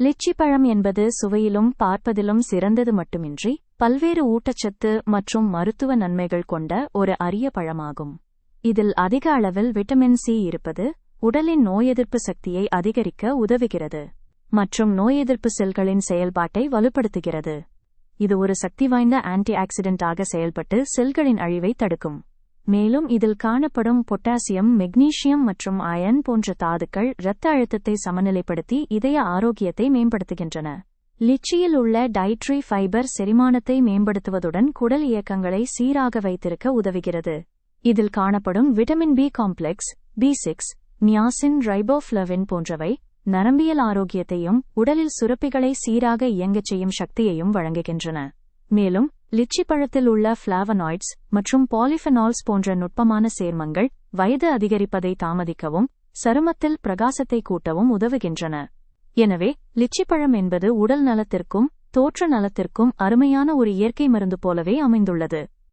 Lychee பழம் என்பது சுவையிலும் பார்ப்பதிலும் சிறந்தது மட்டுமின்றி பல்வேறு ஊட்டச்சத்து மற்றும் மருத்துவ நன்மைகள் கொண்ட ஒரு அரிய பழமாகும். இதில் அதிக அளவில் விட்டமின் சி இருப்பது உடலின் நோய் எதிர்ப்பு சக்தியை அதிகரிக்க உதவுகிறது மற்றும் நோய் எதிர்ப்பு செல்களின் செயல்பாட்டை வலுப்படுத்துகிறது. இது ஒரு சக்தி வாய்ந்த ஆன்டி ஆக்சிடென்டாக செயல்பட்டு செல்களின் அழிவை தடுக்கும். மேலும் இதில் காணப்படும் பொட்டாசியம் மெக்னீசியம் மற்றும் அயன் போன்ற தாதுக்கள் இரத்த அழுத்தத்தை சமநிலைப்படுத்தி இதய ஆரோக்கியத்தை மேம்படுத்துகின்றன. லிச்சியில் உள்ள டைட்ரி ஃபைபர் செரிமானத்தை மேம்படுத்துவதுடன் குடல் இயக்கங்களை சீராக வைத்திருக்க உதவுகிறது. இதில் காணப்படும் vitamin B complex B six niacin riboflavin போன்றவை நரம்பியல் ஆரோக்கியத்தையும் உடலில் சுரப்பிகளை சீராக இயங்கச் செய்யும் சக்தியையும் வழங்குகின்றன. மேலும் லிச்சி பழத்தில் உள்ள ஃபிளாவனாய்ட்ஸ் மற்றும் பாலிஃபெனால்ஸ் போன்ற நுட்பமான சேர்மங்கள் வயது அதிகரிப்பதை தாமதிக்கவும் சருமத்தில் பிரகாசத்தை கூட்டவும் உதவுகின்றன. எனவே லிச்சி பழம் என்பது உடல் நலத்திற்கும் தோற்ற நலத்திற்கும் அருமையான ஒரு இயற்கை மருந்து போலவே அமைந்துள்ளது.